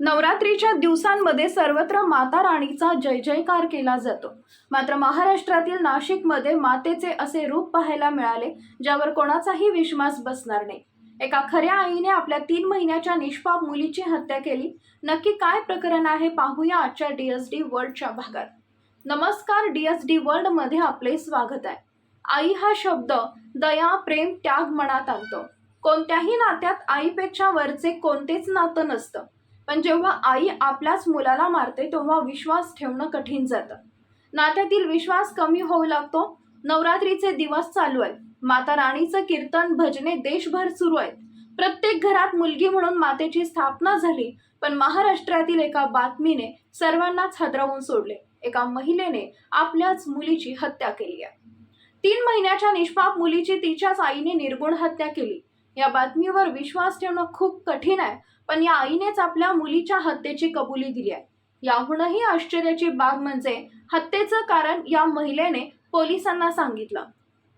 नवरात्रीच्या दिवसांमध्ये सर्वत्र माता राणीचा जय जयकार केला जातो. मात्र महाराष्ट्रातील नाशिकमध्ये मातेचे असे रूप पाहायला मिळाले ज्यावर कोणाचाही विश्वास बसणार नाही. एका खऱ्या आईने आपल्या तीन महिन्याच्या निष्पाप मुलीची हत्या केली. नक्की काय प्रकरण आहे पाहूया आजच्या डीएसडी वर्ल्डच्या भागात. नमस्कार डीएसडी वर्ल्डमध्ये आपले स्वागत आहे. आई हा शब्द दया प्रेम त्याग मनात आणतो. कोणत्याही नात्यात आईपेक्षा वरचे कोणतेच नातं नसतं. पण जेव्हा आई आपल्याच मुलाला मारते तेव्हा विश्वास ठेवणं कठीण जातं. नात्यातील विश्वास कमी होऊ लागतो. नवरात्रीचे दिवस चालू आहेत. माता राणीचं कीर्तन भजने देशभर सुरू आहेत. प्रत्येक घरात मुलगी म्हणून मातेची स्थापना झाली पण महाराष्ट्रातील एका बातमीने सर्वांनाच हदरवून सोडले. एका महिलेने आपल्याच मुलीची हत्या केली आहे. तीन महिन्याच्या निष्पाप मुलीची तिच्याच आईने निर्गुण हत्या केली. या बातमीवर विश्वास ठेवणं खूप कठीण आहे पण या आईनेच आपल्या मुलीच्या हत्येची कबुली दिली आहे. याहूनही आश्चर्याची बाब म्हणजे हत्येचं कारण या महिलेने पोलिसांना सांगितलं.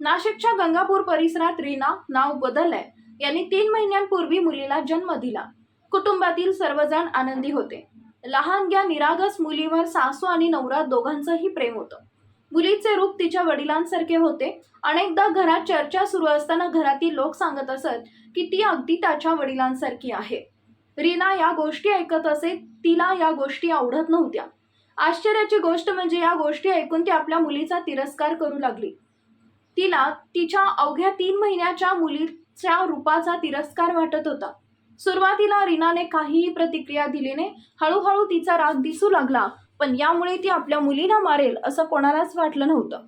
नाशिकच्या गंगापूर परिसरात रीना नाव बदललंय. यांनी तीन महिन्यांपूर्वी मुलीला जन्म दिला. कुटुंबातील सर्वजण आनंदी होते. लहानग्या निरागस मुलीवर सासू आणि नवरा दोघांचंही प्रेम होतं. मुलीचे रूप तिच्या वडिलांसारखे होते. अनेकदा घरात चर्चा सुरू असताना घरातील लोक सांगत असत की ती अगदी त्याच्या वडिलांसारखी आहे. रीना या गोष्टी ऐकत असे तिला या गोष्टी आवडत नव्हत्या. आश्चर्याची गोष्ट म्हणजे या गोष्टी ऐकून ती आपल्या मुलीचा तिरस्कार करू लागली. तिला तिच्या अवघ्या तीन महिन्याच्या मुलीच्या रूपाचा तिरस्कार वाटत होता. सुरुवातीला रीनाने काहीही प्रतिक्रिया दिली नाही हळूहळू तिचा राग दिसू लागला. पण यामुळे ती आपल्या मुलीला मारेल असं कोणालाच वाटलं नव्हतं.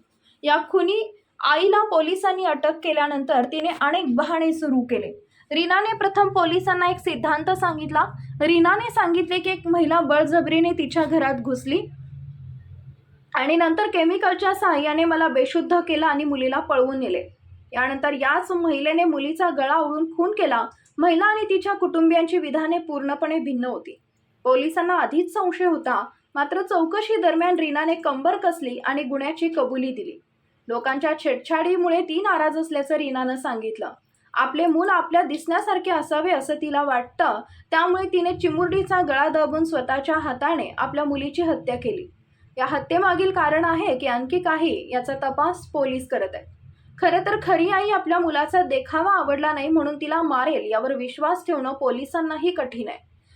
या खुनी आईला पोलिसांनी अटक केल्यानंतर तिने अनेक बहाणे सुरू केले. रीनाने प्रथम पोलिसांना एक सिद्धांत सांगितला. रीनाने सांगितले की एक महिला बळजबरीने तिच्या घरात घुसली आणि नंतर केमिकलच्या सहाय्याने मला बेशुद्ध केलं आणि मुलीला पळवून नेले. यानंतर याच महिलेने मुलीचा गळा ओढून खून केला. महिला आणि तिच्या कुटुंबियांची विधाने पूर्णपणे भिन्न होती. पोलिसांना आधीच संशय होता मात्र चौकशी दरम्यान रीनाने कंबर कसली आणि गुन्ह्याची कबुली दिली. लोकांच्या छेडछाडीमुळे ती नाराज असल्याचं रीनानं सांगितलं. आपले मूल आपल्या दिसण्यासारखे असावे असं तिला वाटतं त्यामुळे तिने चिमुरडीचा गळा दाबून स्वतःच्या हाताने आपल्या मुलीची हत्या केली. या हत्येमागील कारण आहे की आणखी काही याचा तपास पोलीस करत आहेत. खरं तर खरी आई आपल्या मुलाचा देखावा आवडला नाही म्हणून तिला मारेल यावर विश्वास ठेवणं पोलिसांनाही कठीण आहे.